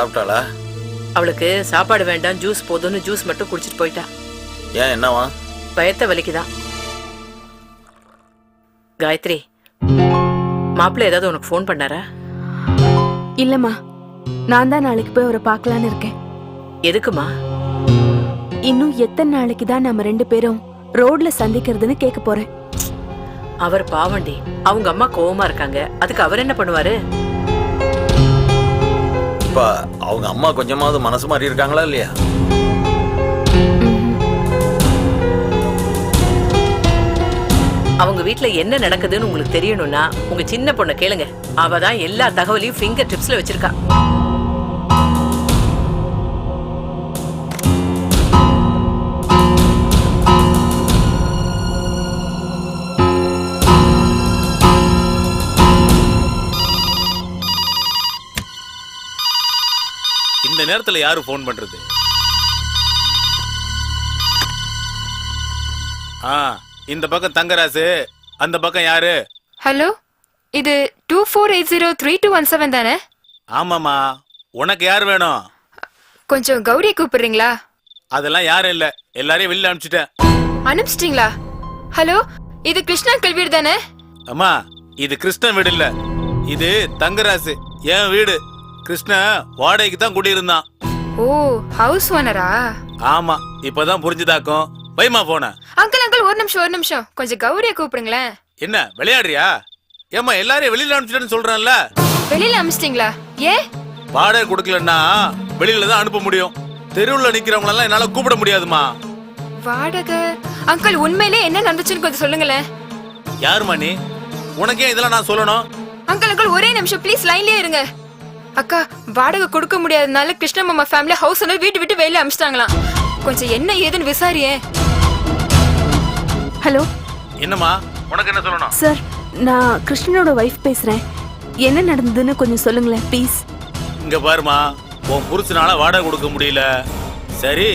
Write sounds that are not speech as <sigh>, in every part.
சாப்பிட்டாளா? அவளுக்கு சாப்பாடு வேண்டாம் ஜூஸ் போதும்னு ஜூஸ் மட்டும் குடிச்சிட்டு போயிட்டா. ஏன் என்னவா? பயத்த வலிக்குதான் காயத்ரி மாப்பிள்ளை ஏதாவது உனக்கு ஃபோன் பண்ணாரா? இல்லம்மா நான் தான் நாளைக்கு போய் அவரை பார்க்கலான்னு இருக்கேன். எதுக்குமா? இன்னும் எத்தனை நாளைக்கு தான் நம்ம ரெண்டு பேரும் ரோட்ல சந்திக்கிறதுன்னு கேட்க போறேன். அவர் பாவண்டி அவங்க அம்மா கோவமா இருக்காங்க. அதுக்கு அவர் என்ன பண்ணுவாரு? இப்ப அவங்க அம்மா கொஞ்சமாவது மனசு மாறி இருக்காங்களா இல்லையா? அவங்க வீட்ல என்ன நடக்குதுன்னு உங்களுக்கு தெரியணும்னா உங்க சின்ன பொண்ணை கேளுங்க. அவ தான் எல்லா தகவலையும் ஃபிங்கர் டிப்ஸ்ல வச்சிருக்கா. நேரத்துல யாரு ஃபோன் பண்றது? ஆ இந்த பக்கம் தங்கராசு அந்த பக்கம் யாரு? ஹலோ இது two four eight zero three two one seven தானே? ஆமாமா உனக்கு யார் வேணும்? கொஞ்சம் கௌரி கூப்பிடுறீங்களா? அதெல்லாம் யாரும் இல்ல எல்லாரையும் வெளியில அனுப்பிச்சிட்டேன். அனுப்பிச்சிட்டீங்களா? ஹலோ இது கிருஷ்ணா கல்வீடு தானே? அம்மா இது கிருஷ்ணன் வீடு இல்ல இது தங்கராசு என் வீடு. கிருஷ்ணன் வாடகைக்கு தான் குடியிருந்தான் ஓ ஹவுஸ் ஓனரா ஆமா இப்பதான் புரிஞ்சுதாக்கும். வைமா போன. அங்கிள் அங்கிள் ஒரு நிமிஷம் ஒரு நிமிஷம். கொஞ்சம் கௌரியை கூப்பிடுங்களேன். என்ன விளையாடுறியா? ஏம்மா எல்லாரையும் வெளியில அனுப்பிச்சிட்டேன்னு சொல்றேன்ல. வெளியில அனுப்பிச்சிட்டீங்களா? ஏ? வாடகை கொடுக்கலன்னா வெளியில தான் அனுப்ப முடியும். தெருவுல நிக்கிறவங்க எல்லாம் என்னால கூப்பிட முடியாதுமா வாடகை? அங்கிள் உண்மையிலே என்ன நடந்துச்சுன்னு கொஞ்சம் சொல்லுங்களேன். யாரும்மா நீ? உனக்கே இதெல்லாம் நான் சொல்லணும். அங்கிள் அங்கிள் ஒரே நிமிஷம் ப்ளீஸ் லைன்லயே இருங்க. அக்கா வாடகை கொடுக்க முடியாதனால கிருஷ்ண மாமா ஃபேமிலி ஹவுஸ் ஓனர் வீட்டு விட்டு வெளியில அனுப்பிச்சிட்டாங்களாம் கொஞ்சம் என்ன ஏதுன்னு விசாரியே. ஹலோ? என்னம்மா உனக்கு என்ன சொல்லணும்? சார் நான் கிருஷ்ணனோட ஒய்ஃப் பேசுறேன். என்ன நடந்ததுன்னு கொஞ்சம் சொல்லுங்களேன் ப்ளீஸ் இங்க பாருமா உன் புருஷனால வாடகை கொடுக்க முடியல. சரி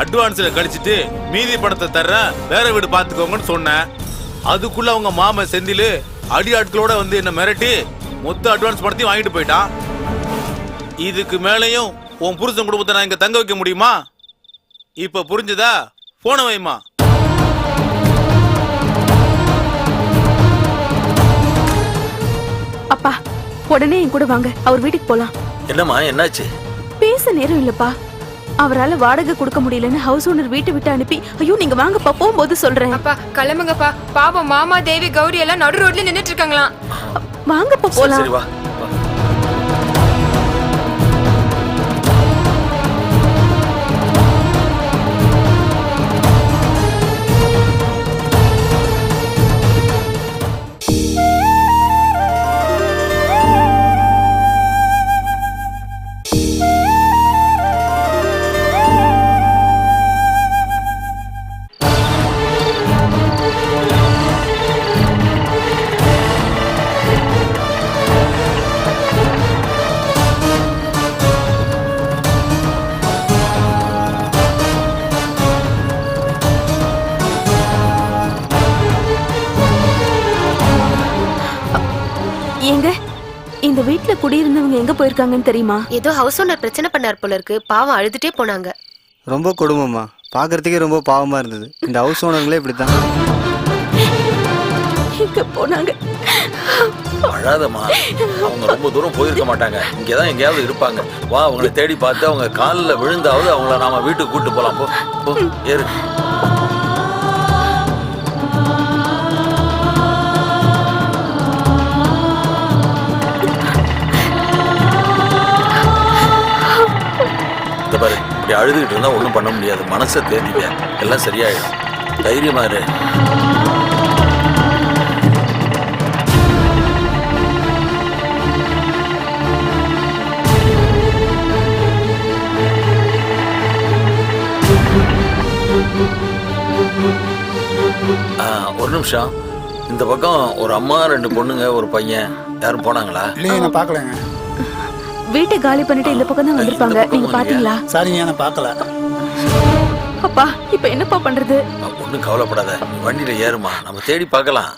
அட்வான்ஸ்ல கழிச்சிட்டு மீதி பணத்தை தர்றேன் வேற வீடு பாத்துக்கோங்கன்னு சொன்னேன். அதுக்குள்ள அவங்க மாம செந்தில் அடி ஆட்களோட வந்து என்ன மிரட்டி மொத்த அட்வான்ஸ் பணத்தையும் வாங்கிட்டு போயிட்டான். இதுக்கு மேலேயும் உன் புருஷன் குடும்பத்தை நான் இங்க தங்க வைக்க முடியுமா? இப்ப புரிஞ்சுதா? போன வைமா அப்பா உடனே என் கூட வாங்க. அவர் வீட்டுக்கு போலாம். என்னம்மா என்னாச்சு? பேச நேரம் இல்லப்பா. அவரால வாடகை கொடுக்க முடியலன்னு ஹவுஸ் ஓனர் வீட்டை விட்டு அனுப்பி ஐயோ நீங்க வாங்கப்பா போகும்போது சொல்றேன். அப்பா கிளம்புங்கப்பா. பாவம் மாமா தேவி கௌரி எல்லாம் நடு ரோட்ல நின்னுட்டு இருக்காங்களாம். வாங்கப்பா சரி போலாம் குடியிருந்தவங்க எங்க போயிருக்காங்கன்னு தெரியுமா? ஏதோ ஹவுஸ் ஓனர் பிரச்சனை பண்ணார் போல இருக்கு. பாவம் அழுதுட்டே போனாங்க. ரொம்ப கொடுமைம்மா. பார்க்கறதுக்கே ரொம்ப பாவமா இருந்தது. இந்த ஹவுஸ் ஓனர்களே இப்படித்தான். எங்க போனாங்க. அழாதம்மா. அவங்க ரொம்ப தூரம் போயிருக்க மாட்டாங்க. இங்கதான் எங்கேயாவது இருப்பாங்க. வா அவங்களை தேடி பார்த்து அவங்க காலில் விழுந்தாவது அவங்கள நாம வீட்டுக்கு கூட்டு போலாம். போ போ ஏறு. இப்படி அழுதுகிட்டு இருந்தால் ஒன்றும் பண்ண முடியாது. மனசை தேடிக்க எல்லாம் சரியாயிடும். தைரியமாக இரு. ஒரு நிமிஷம். இந்த பக்கம் ஒரு அம்மா ரெண்டு பொண்ணுங்க ஒரு பையன். யாரும் போனாங்களா? இல்லையே நான் பார்க்கலங்க. வீட்டை காலி பண்ணிட்டு இந்த பக்கம் தான் வந்திருப்பாங்க. நீங்க பாத்தீங்களா? சரிங்க நான் பார்க்கல. அப்பா இப்ப என்னப்பா பண்றது? ஒன்றும் கவலைப்படாத. வண்டியில ஏறுமா. நம்ம தேடி பார்க்கலாம்.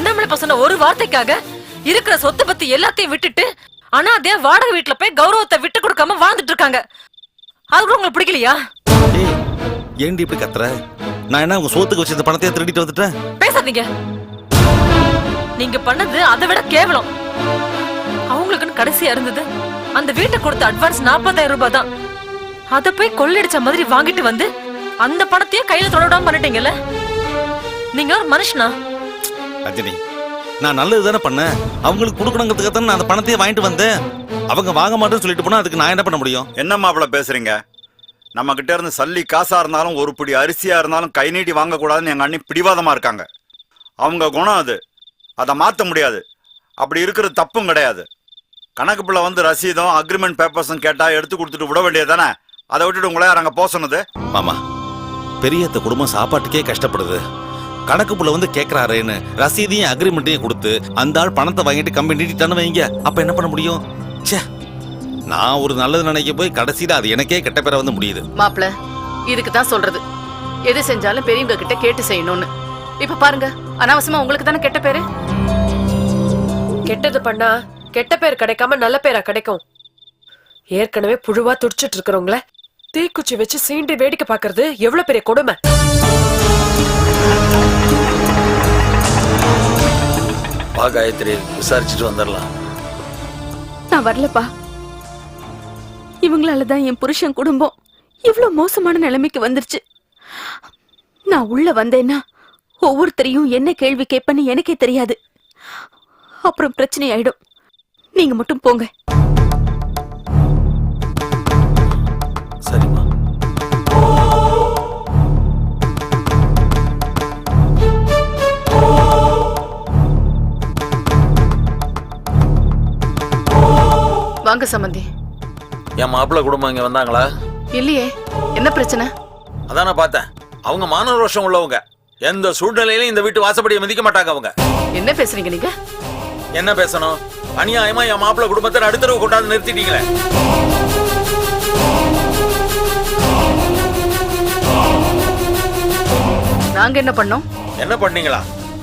அண்ணாமலை பசங்க ஒரு வார்த்தைக்காக இருக்கிற சொத்தை பத்தி எல்லாத்தையும் விட்டுட்டு அனாதையா வாடகை வீட்டுல போய் கௌரவத்தை விட்டு கொடுக்காம வாழ்ந்துட்டு இருக்காங்க. அது கூட உங்களுக்கு பிடிக்கலையா? ஏண்டி இப்படி கத்துற? நான் என்ன உங்க சோத்துக்கு வச்சிருந்த பணத்தையே திருடிட்டு வந்துட்டேன்? பேசாதீங்க. நீங்க பண்ணது அதை விட கேவலம். அவங்களுக்குன்னு கடைசியா இருந்தது அந்த வீட்டை கொடுத்த அட்வான்ஸ் நாற்பதாயிரம் ரூபாய் தான். அத போய் கொள்ளடிச்ச மாதிரி வாங்கிட்டு வந்து அந்த பணத்தையே கையில தொடடாம பண்ணிட்டீங்கல்ல? நீங்க ஒரு மனுஷனா? ரஜினி நான் நல்லது தானே பண்ணேன். அவங்களுக்கு கொடுக்கணுங்கிறதுக்காக தானே நான் அந்த பணத்தையே வாங்கிட்டு வந்தேன். அவங்க வாங்க மாட்டேன்னு சொல்லிட்டு போனா அதுக்கு நான் என்ன பண்ண முடியும்? என்ன மாப்பிள பேசுறீங்க? நம்ம கிட்ட இருந்து சல்லி காசா இருந்தாலும் ஒரு பிடி அரிசியா இருந்தாலும் கை நீட்டி வாங்கக்கூடாதுன்னு எங்க அண்ணி பிடிவாதமா இருக்காங்க. அவங்க குணம் அது. அதை மாற்ற முடியாது. அப்படி இருக்கிறது தப்பும் கிடையாது. கணக்கு பிள்ளை வந்து ரசீதும் அக்ரிமெண்ட் பேப்பர்ஸும் கேட்டா எடுத்து கொடுத்துட்டு விட வேண்டியது தானே அதை விட்டுட்டு உங்களே அங்க போக சொன்னது மாமா பெரியத்த குடும்பம் சாப்பாட்டுக்கே கஷ்டப்படுது. கணக்கு புள்ள வந்து கேக்குறாருன்னு ரசீதையும் அக்ரிமெண்ட்டையும் கொடுத்து அந்த ஆள் பணத்தை வாங்கிட்டு கம்பெனி நீட்டிட்டான்னு வைங்க. அப்ப என்ன பண்ண முடியும்? ச்சே நான் ஒரு நல்லது நினைக்க போய் கடைசியில அது எனக்கே கெட்ட பேரை வந்து முடியுது. மாப்பிள இதுக்கு தான் சொல்றது. எது செஞ்சாலும் பெரியவங்க கிட்ட கேட்டு செய்யணும்னு. இப்ப பாருங்க அனாவசியமா உங்களுக்கு தானே கெட்ட பேரு? கெட்டது பண்ணா கெட்ட பேர் கிடைக்காம நல்ல பேரா கிடைக்கும். ஏற்கனவே புழுவா துடிச்சிட்டு இருக்கிறவங்கள தீக்குச்சி வச்சு சீண்டி வேடிக்கை பாக்குறது எவ்வளவு பெரிய கொடுமை? வா காயத்ரி விசாரிச்சுட்டு வந்துடலாம் நான் வரலப்பா. இவங்களால தான் என் புருஷன் குடும்பம் இவ்ளோ மோசமான நிலைமைக்கு வந்துருச்சு. நான் உள்ள வந்தேன்னா ஒவ்வொருத்தரையும் என்ன கேள்வி கேட்பேன்னு எனக்கே தெரியாது. அப்புறம் பிரச்சனை ஆயிடும். நீங்க மட்டும் போங்க. வாங்க சம்பந்தி. என் மாப்பிள்ளை குடும்பம் இங்க வந்தாங்களா? இல்லையே என்ன பிரச்சனை? அதான் நான் பார்த்தேன். அவங்க மான ரோஷம் உள்ளவங்க. எந்த சூழ்நிலையிலும் இந்த வீட்டு வாசப்படியை மதிக்க மாட்டாங்க அவங்க. என்ன பேசுறீங்க நீங்க? என்ன பேசணும்? அநியாயமா என் மாப்பிள்ளை குடும்பத்தை நடுத்தரவு கொண்டாந்து நிறுத்திட்டீங்களே. நாங்க என்ன பண்ணோம்? என்ன பண்ணீங்களா?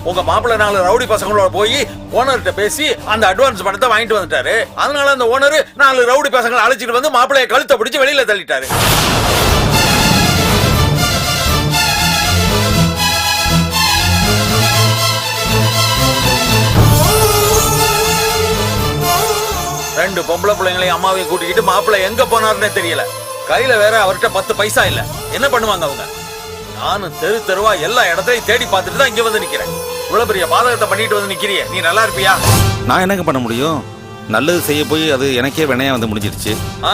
உங்க மாப்பிள்ளை நாலு ரவுடி பசங்களோட போய் ஓனர்கிட்ட பேசி அந்த அட்வான்ஸ் பணத்தை வாங்கிட்டு வந்துட்டாரு. அதனால அந்த ஓனர் நாலு ரவுடி பசங்களை அழைச்சிட்டு வந்து மாப்பிள்ளைய கழுத்தை பிடிச்சி வெளியில தள்ளிட்டாரு. ரெண்டு பொம்பளை பிள்ளைங்களையும் அம்மாவையும் கூட்டிக்கிட்டு மாப்பிள்ளை எங்க போனாருன்னே தெரியல. கையில வேற அவர்கிட்ட பத்து பைசா இல்ல. என்ன பண்ணுவாங்க அவங்க? நானும் தெரு தெருவா எல்லா இடத்தையும் தேடி பார்த்துட்டு தான் இங்க வந்து நிக்கிறேன். இவ்வளவு பெரிய பாதகத்தை பண்ணிட்டு வந்து நிக்கிறியே. நீ நல்லா இருப்பியா? நான் என்னங்க பண்ண முடியும்? நல்லது செய்ய போய் அது எனக்கே வினையா வந்து முடிஞ்சிருச்சு. ஆ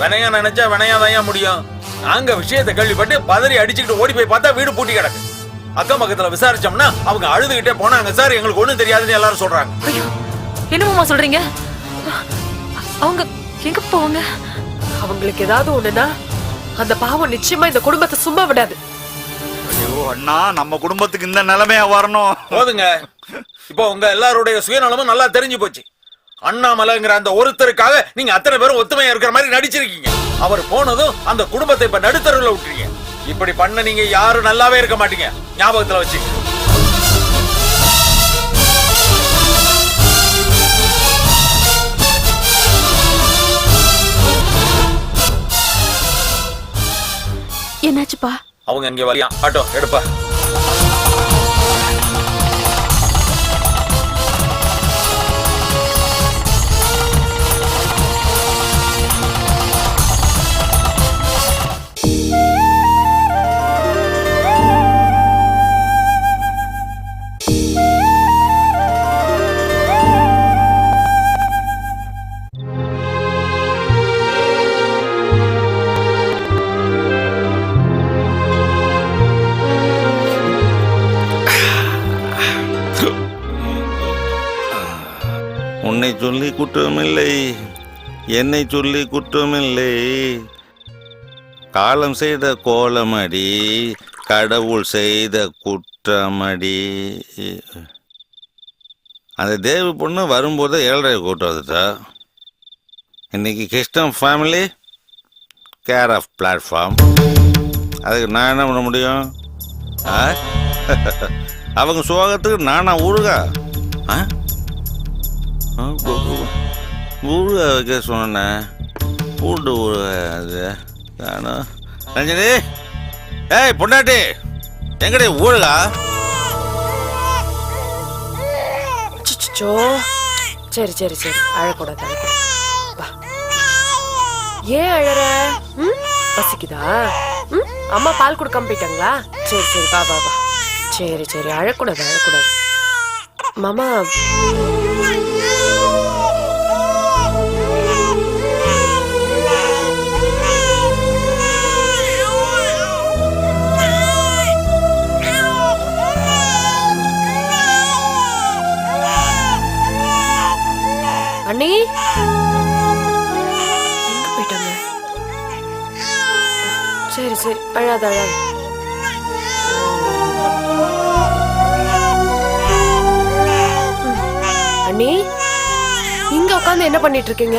வினையா நினைச்சா வினையா தான் முடியும்? நாங்க விஷயத்தை கேள்விப்பட்டு பதறி அடிச்சுக்கிட்டு ஓடி போய் பார்த்தா வீடு பூட்டி கிடக்கு. அக்கம் பக்கத்துல விசாரிச்சோம்னா அவங்க அழுதுகிட்டே போனாங்க. சார் எங்களுக்கு ஒண்ணும் தெரியாதுன்னு எல்லாரும் சொல்றாங்க. ஐயோ என்னமாமா சொல்றீங்க? அவங்க எங்க போவாங்க? அவங்களுக்கு ஏதாவது ஒண்ணுனா அந்த பாவம் நிச்சயமா இந்த குடும்பத்தை சும்மா விடாது. அண்ணா நம்ம குடும்பத்துக்கு இந்த நிலைமையா வரணும். போதுங்க. இப்போ உங்க எல்லாருடைய சுயநலமும் நல்லா தெரிஞ்சு போச்சு. அண்ணாமலைங்கிற அந்த ஒருத்தருக்காக நீங்க அத்தனை பேரும் ஒத்துமையா இருக்கிற மாதிரி நடிச்சிருக்கீங்க. அவர் போனதும் அந்த குடும்பத்தை இப்ப நடுத்தருவில் விட்டுறீங்க இப்படி பண்ண நீங்க யாரும் நல்லாவே இருக்க மாட்டீங்க. ஞாபகத்துல வச்சு என்னாச்சுப்பா? அவங்க இங்க வரியா ஆட்டோ எடுப்பா. சொல்லி குற்றமில்லை. என்னை சொல்லி குற்றமில்லை. காலம் செய்த கோலமடி கடவுள் செய்த குற்றமடி. அந்த தேவி பொண்ணு வரும்போது ஏழரை கூட்டம் வந்துட்டா. இன்னைக்கு Krishnan family care of platform அதுக்கு நான் என்ன பண்ண முடியும்? ஆ? <laughs> அவங்க சோகத்துக்கு நானா ஊருகா ஆ? ஆ, வைக்க சொன்னேன். பூண்டு ஊறுகாய் அது. நானும் ரஞ்சனி! ஏய் பொண்டாட்டி! எங்கடி ஊழலா சரி சரி சரி. அழக்கூடாது ஏன் அழற? ம்? பசிக்குதா? ம்? அம்மா பால் கொடுக்காம போயிட்டாங்களா? சரி சரி. வா வா வா. சரி சரி. அழக்கூடாது அழக்கூடாது. மாமா அண்ணி? போயிட்டாங்க சரி சரி. அழாத அழாத அண்ணி இங்க உட்காந்து என்ன பண்ணிட்டு இருக்கீங்க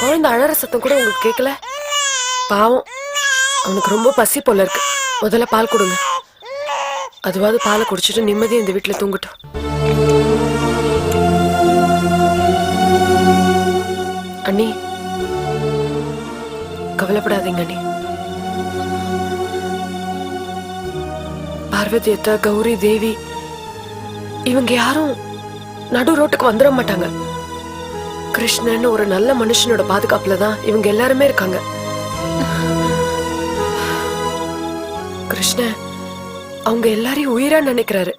குழந்தை அழற சத்தம் கூட உங்களுக்கு கேட்கல பாவம் அவனுக்கு ரொம்ப பசி போல இருக்கு. முதல்ல பால் கொடுங்க. அதுவாவது பாலை குடிச்சிட்டு நிம்மதி இந்த வீட்டுல தூங்கட்டும். அண்ணி கவலைப்படாதீங்க அண்ணி. பார்வதி அத்தா கௌரி தேவி இவங்க யாரும் நடு ரோட்டுக்கு வந்துட மாட்டாங்க. கிருஷ்ணன் ஒரு நல்ல மனுஷனோட பாதுகாப்புல தான் இவங்க எல்லாருமே இருக்காங்க. கிருஷ்ணன் அவங்க எல்லாரையும் உயிரா நினைக்கிறாரு.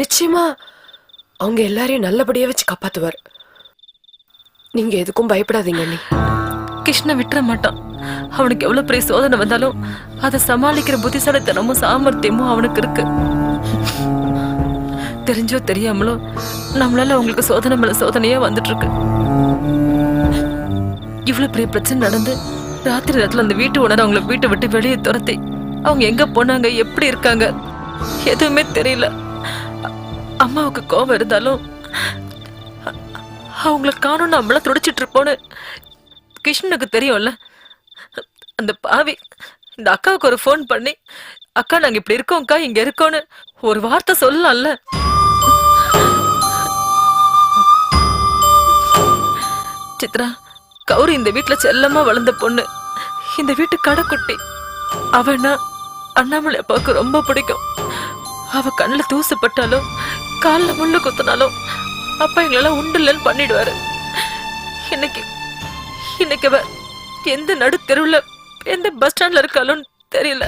நிச்சயமா அவங்க எல்லாரையும் நல்லபடியா வச்சு காப்பாத்துவார். நீங்க எதுக்கும் பயப்படாதீங்க அண்ணி. கிருஷ்ண விட்டுற மாட்டான். அவனுக்கு எவ்வளவு பெரிய சோதனை வந்தாலும் அதை சமாளிக்கிற புத்திசாலித்தனமும் சாமர்த்தியமும் அவனுக்கு இருக்கு. தெரிஞ்சோ தெரியாமலோ நம்மளால அவங்களுக்கு சோதனை மேல சோதனையா வந்துட்டு இருக்கு இவ்வளவு பெரிய பிரச்சனை நடந்து ராத்திரி நேரத்துல அந்த வீட்டு உணர அவங்கள வீட்டை விட்டு வெளியே துரத்தி அவங்க எங்க போனாங்க எப்படி இருக்காங்க எதுவுமே தெரியல. அம்மாவுக்கு கோபம் இருந்தாலும் அவங்கள காணும் நம்மள துடிச்சிட்டு இருப்போன்னு கிருஷ்ணனுக்கு தெரியும்ல. அந்த பாவி இந்த அக்காவுக்கு ஒரு ஃபோன் பண்ணி அக்கா நாங்க இப்படி இருக்கோம்க்கா இங்க இருக்கோம்னு ஒரு வார்த்தை சொல்லலாம்ல. சித்ரா கௌரி இந்த வீட்டுல செல்லமா வளர்ந்த பொண்ணு. இந்த வீட்டு கடைக்குட்டி. அவனா அண்ணாமலை அப்பாவுக்கு ரொம்ப பிடிக்கும். அவ கண்ணுல தூசுப்பட்டாலும் காலில் முள்ளு குத்தினாலும் அப்பா எங்களெல்லாம் இல்லைன்னு பண்ணிடுவாரு. இன்னைக்கு இன்னைக்கு அவ எந்த நடு தெருவில் எந்த பஸ் ஸ்டாண்ட்ல இருக்காலும் தெரியல.